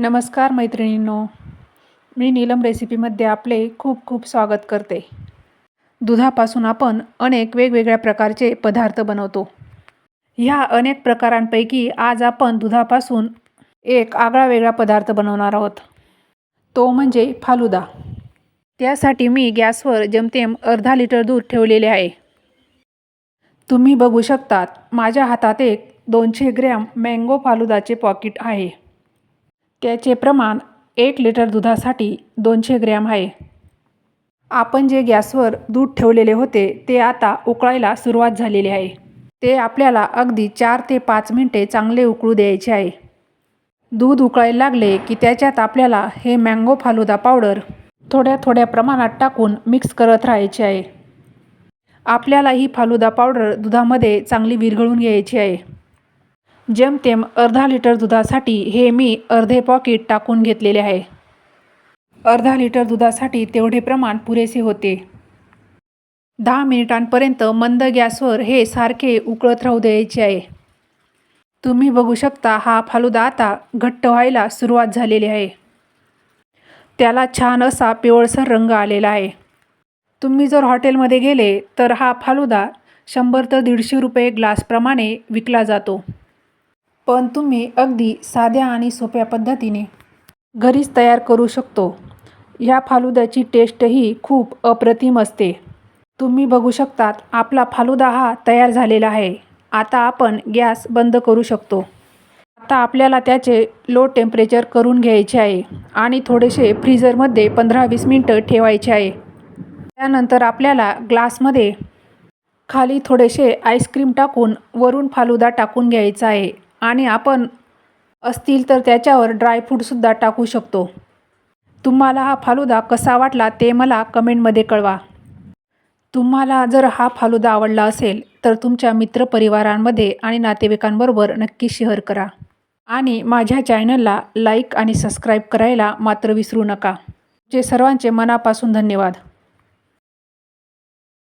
नमस्कार मैत्रिणींनो. मी नीलम रेसिपीमध्ये आपले खूप खूप स्वागत करते. दुधापासून आपण अनेक वेगवेगळ्या प्रकारचे पदार्थ बनवतो. ह्या अनेक प्रकारांपैकी आज आपण दुधापासून एक आगळा वेगळा पदार्थ बनवणार आहोत. तो म्हणजे फालुदा. त्यासाठी मी गॅसवर जेमतेम अर्धा लिटर दूध ठेवलेले आहे. तुम्ही बघू शकतात माझ्या हातात एक दोनशे ग्रॅम मँगो फालुदाचे पॉकीट आहे. त्याचे प्रमाण एक लिटर दुधासाठी दोनशे ग्रॅम आहे. आपण जे गॅसवर दूध ठेवलेले होते ते आता उकळायला सुरुवात झालेली आहे. ते आपल्याला अगदी चार ते पाच मिनटे चांगले उकळू द्यायचे आहे. दूध उकळायला लागले की त्याच्यात आपल्याला हे मँगो फालुदा पावडर थोड्या थोड्या प्रमाणात टाकून मिक्स करत राहायचे आहे. आपल्याला ही फालुदा पावडर दुधामध्ये चांगली विरघळून घ्यायची आहे. जेमतेम अर्धा लिटर दुधासाठी हे मी अर्धे पॉकेट टाकून घेतलेले आहे. अर्धा लिटर दुधासाठी तेवढे प्रमाण पुरेसे होते. दहा मिनिटांपर्यंत मंद गॅसवर हे सारखे उकळत राहू द्यायचे आहे. तुम्ही बघू शकता हा फालुदा आता घट्ट व्हायला सुरुवात झालेली आहे. त्याला छान असा पिवळसर रंग आलेला आहे. तुम्ही जर हॉटेलमध्ये गेले तर हा फालुदा शंभर ते दीडशे रुपये ग्लासप्रमाणे विकला जातो. पण तुम्ही अगदी साध्या आणि सोप्या पद्धतीने घरीच तयार करू शकतो. ह्या फालुद्याची टेस्टही खूप अप्रतिम असते. तुम्ही बघू शकतात आपला फालुदा हा तयार झालेला आहे. आता आपण गॅस बंद करू शकतो. आता आपल्याला त्याचे लो टेम्परेचर करून घ्यायचे आहे आणि थोडेसे फ्रीझरमध्ये पंधरा वीस मिनटं ठेवायचे आहे. त्यानंतर आपल्याला ग्लासमध्ये खाली थोडेसे आईस्क्रीम टाकून वरून फालुदा टाकून घ्यायचा आहे. आणि आपण असतील तर त्याच्यावर ड्रायफ्रूटसुद्धा टाकू शकतो. तुम्हाला हा फालुदा कसा वाटला ते मला कमेंटमध्ये कळवा. तुम्हाला जर हा फालुदा आवडला असेल तर तुमच्या मित्रपरिवारांमध्ये आणि नातेवाईकांबरोबर नक्की शेअर करा. आणि माझ्या चॅनलला लाईक आणि सबस्क्राईब करायला मात्र विसरू नका. जे सर्वांचे मनापासून धन्यवाद.